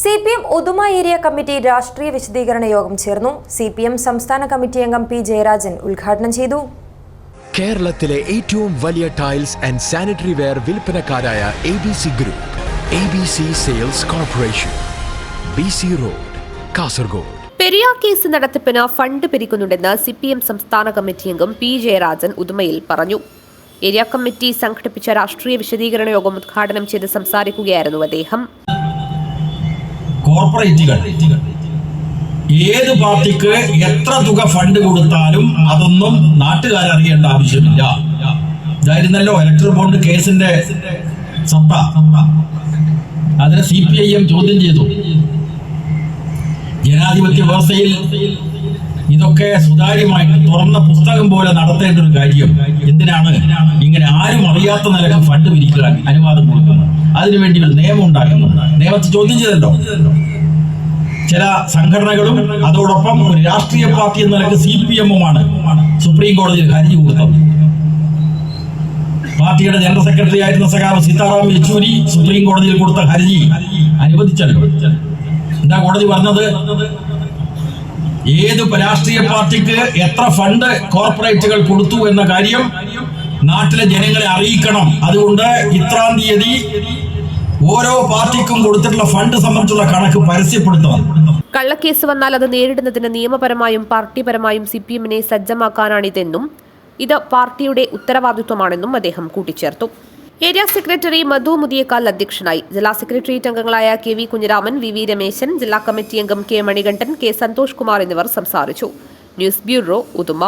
C P M Uduma area committee രാഷ്ട്രീയ വിശദീകരണ യോഗം ചേർന്നു. സി പി എം സംസ്ഥാന കമ്മിറ്റി അംഗം പി ജയരാജൻ ഉദ്ഘാടനം ചെയ്തു. കേരളത്തിലെ ഏറ്റവും വലിയ tiles and sanitary ware വിൽപ്പനക്കാരായ A B C group A B C sales corporation B C road Kasaragod. Periyar case നടത്തിപ്പിന് ഫണ്ട് പിരിക്കുന്നുണ്ടെന്ന് സി പി എം സംസ്ഥാന കമ്മിറ്റി അംഗം പി ജയരാജൻ ഉദുമയിൽ പറഞ്ഞു. ഏരിയ കമ്മിറ്റി സംഘടിപ്പിച്ച രാഷ്ട്രീയ വിശദീകരണ യോഗം ഉദ്ഘാടനം ചെയ്ത് സംസാരിക്കുകയായിരുന്നു അദ്ദേഹം. കോർപ്പറേറ്റുകൾ. ഏത് പാർട്ടിക്ക് എത്ര തുക ഫണ്ട് കൊടുത്താലും അതൊന്നും നാട്ടുകാർ അറിയേണ്ട ആവശ്യമില്ല. ഇതായിരുന്നല്ലോ ഇലക്ട്രൽ ബോണ്ട് കേസിന്റെ സത്ത. അതിനെ സി പി ഐ എം ചോദ്യം ചെയ്തു. ജനാധിപത്യ വ്യവസ്ഥയിൽ ഇതൊക്കെ സുതാര്യമായിട്ട് തുറന്ന പുസ്തകം പോലെ നടത്തേണ്ട ഒരു കാര്യം. എന്തിനാണ്? ഇങ്ങനെ ആരും അറിയാത്ത നിലയ്ക്ക് ഫണ്ട് പിരിക്കാൻ അനുവാദം കൊടുക്കുന്നത്. അതിനുവേണ്ടി ഒരു നിയമം ഉണ്ടാക്കുന്നു നിയമത്തെ ചോദ്യം ചെയ്തല്ലോ. ചില സംഘടനകളും അതോടൊപ്പം ഒരു രാഷ്ട്രീയ പാർട്ടി എന്ന നിലയ്ക്ക് സി പി എമ്മുമാണ് സുപ്രീം കോടതിയിൽ ഹർജി കൊടുത്തത്. പാർട്ടിയുടെ ജനറൽ സെക്രട്ടറി ആയിരുന്ന സഖാവ് സീതാറാം യെച്ചൂരി സുപ്രീം കോടതിയിൽ കൊടുത്ത ഹർജി അനുവദിച്ചല്ലോ. എന്താ കോടതി പറഞ്ഞത്? ഏത് രാഷ്ട്രീയ പാർട്ടിക്ക് എത്ര ഫണ്ട് കോർപ്പറേറ്റുകൾ കൊടുത്തു എന്ന കാര്യം നാട്ടിലെ ജനങ്ങളെ അറിയിക്കണം. അതുകൊണ്ട് ഇത്രാം തീയതി ഓരോ പാർട്ടിക്കും കൊടുത്തിട്ടുള്ള ഫണ്ട് സംബന്ധിച്ചുള്ള കണക്ക് പരസ്യപ്പെടുത്തണം. കള്ളക്കേസ് വന്നാൽ അത് നേരിടുന്നതിന് നിയമപരമായും പാർട്ടിപരമായും സി പി എമ്മിനെ സജ്ജമാക്കാനാണിതെന്നും ഇത് പാർട്ടിയുടെ ഉത്തരവാദിത്വമാണെന്നും അദ്ദേഹം കൂട്ടിച്ചേർത്തു. ഏരിയ സെക്രട്ടറി മധു മുതിയേക്കാൽ അധ്യക്ഷനായി. ജില്ലാ സെക്രട്ടേറിയറ്റ് അംഗങ്ങളായ K V Kunhiraman V V Rameshan ജില്ലാ കമ്മിറ്റി അംഗം കെ മണികണ്ഠൻ കെ സന്തോഷ് കുമാർ എന്നിവർ സംസാരിച്ചു. News bureau Uduma.